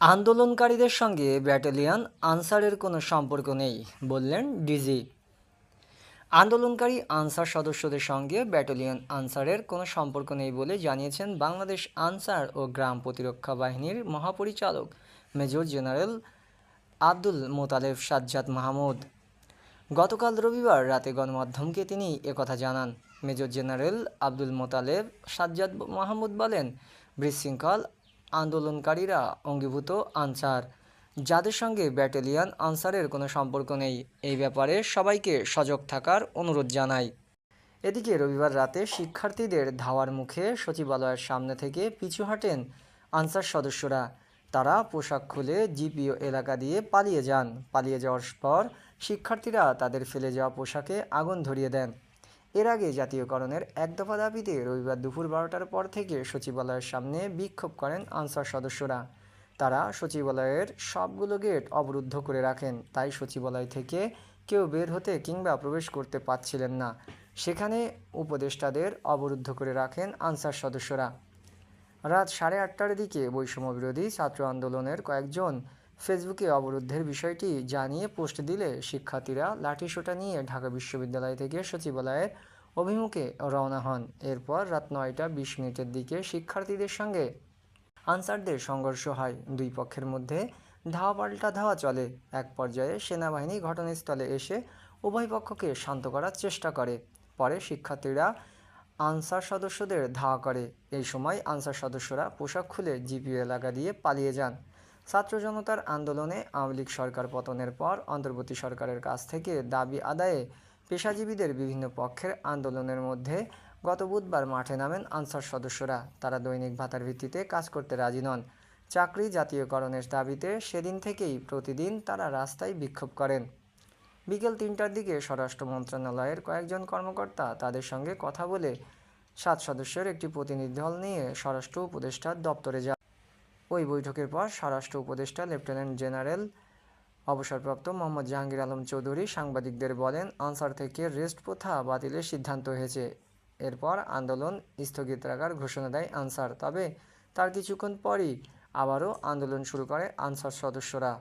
আন্দোলনকারীদের সঙ্গে ব্যাটালিয়ন আনসারের কোনো সম্পর্ক নেই, বললেন ডিজি। আন্দোলনকারী আনসার সদস্যদের সঙ্গে ব্যাটালিয়ন আনসারের কোনো সম্পর্ক নেই বলে জানিয়েছেন বাংলাদেশ আনসার ও গ্রাম প্রতিরক্ষা বাহিনীর মহাপরিচালক মেজর জেনারেল আব্দুল মোতালেব সাজ্জাদ মাহমুদ। গতকাল রবিবার রাতে গণমাধ্যমকে তিনি একথা জানান। মেজর জেনারেল আব্দুল মোতালেব সাজ্জাদ মাহমুদ বলেন, বিশৃঙ্খল আন্দোলনকারীরা অঙ্গীভূত আনসার। যাদের সঙ্গে ব্যাটালিয়ন আনসারের কোনো সম্পর্ক নেই, এই ব্যাপারে সবাইকে সজাগ থাকার অনুরোধ জানাই। এদিকে রবিবার রাতে শিক্ষার্থীদের ধাওয়ার মুখে সচিবালয়ের সামনে থেকে পিছু হাঁটেন আনসার সদস্যরা। তারা পোশাক খুলে জিপিও এলাকা দিয়ে পালিয়ে যান। পালিয়ে যাওয়ার পর শিক্ষার্থীরা তাদের ফেলে যাওয়া পোশাকে আগুন ধরিয়ে দেন। এর আগে জাতীয়করণের এক দফা দাবিতে রবিবার দুপুর বারোটার পর থেকে সচিবালয়ের সামনে বিক্ষোভ করেন আনসার সদস্যরা। তারা সচিবালয়ের সবগুলো গেট অবরুদ্ধ করে রাখেন, তাই সচিবালয় থেকে কেউ বের হতে কিংবা প্রবেশ করতে পারছিলেন না। সেখানে উপদেষ্টাদের অবরুদ্ধ করে রাখেন আনসার সদস্যরা। রাত সাড়ে আটটার দিকে বৈষম্য বিরোধী ছাত্র আন্দোলনের কয়েকজন ফেসবুকে অবরোধের বিষয়টি জানিয়ে পোস্ট দিলে শিক্ষার্থীরা লাঠিসোঁটা নিয়ে ঢাকা বিশ্ববিদ্যালয় থেকে সচিবালয়ের অভিমুখে রওনা হন। এরপর রাত নয়টা বিশ মিনিটের দিকে শিক্ষার্থীদের সঙ্গে আনসারদের সংঘর্ষ হয়। দুই পক্ষের মধ্যে ধাওয়া পাল্টা ধাওয়া চলে। এক পর্যায়ে সেনাবাহিনী ঘটনাস্থলে এসে উভয় পক্ষকে শান্ত করার চেষ্টা করে। পরে শিক্ষার্থীরা আনসার সদস্যদের ধাওয়া করে। এই সময় আনসার সদস্যরা পোশাক খুলে জিপিও এলাকা দিয়ে পালিয়ে যান। ছাত্র জনতার আন্দোলনে আওয়ামী লীগ সরকার পতনের পর অন্তর্বর্তী সরকারের কাছ থেকে দাবি আদায়ে পেশাজীবীদের বিভিন্ন পক্ষের আন্দোলনের মধ্যে গত বুধবার মাঠে নামেন আনসার সদস্যরা। তারা দৈনিক ভাতার ভিত্তিতে কাজ করতে রাজি নন। চাকরি জাতীয়করণের দাবিতে সেদিন থেকেই প্রতিদিন তারা রাস্তায় বিক্ষোভ করেন। বিকেল তিনটার দিকে স্বরাষ্ট্র মন্ত্রণালয়ের কয়েকজন কর্মকর্তা তাদের সঙ্গে কথা বলে সাত সদস্যের একটি প্রতিনিধি দল নিয়ে স্বরাষ্ট্র উপদেষ্টার দপ্তরে যান। ওই বৈঠকের পর স্বরাষ্ট্র উপদেষ্টা, লেফটেন্যান্ট জেনারেল অবসরপ্রাপ্ত মোহাম্মদ জাহাঙ্গীর আলম চৌধুরী সাংবাদিকদের বলেন, আনসার থেকে রেস্ট প্রথা বাতিলের সিদ্ধান্ত হয়েছে। এরপর আন্দোলন স্থগিত রাখার ঘোষণা দেয় আনসার। তবে তার কিছুক্ষণ পরই আবারও আন্দোলন শুরু করে আনসার সদস্যরা।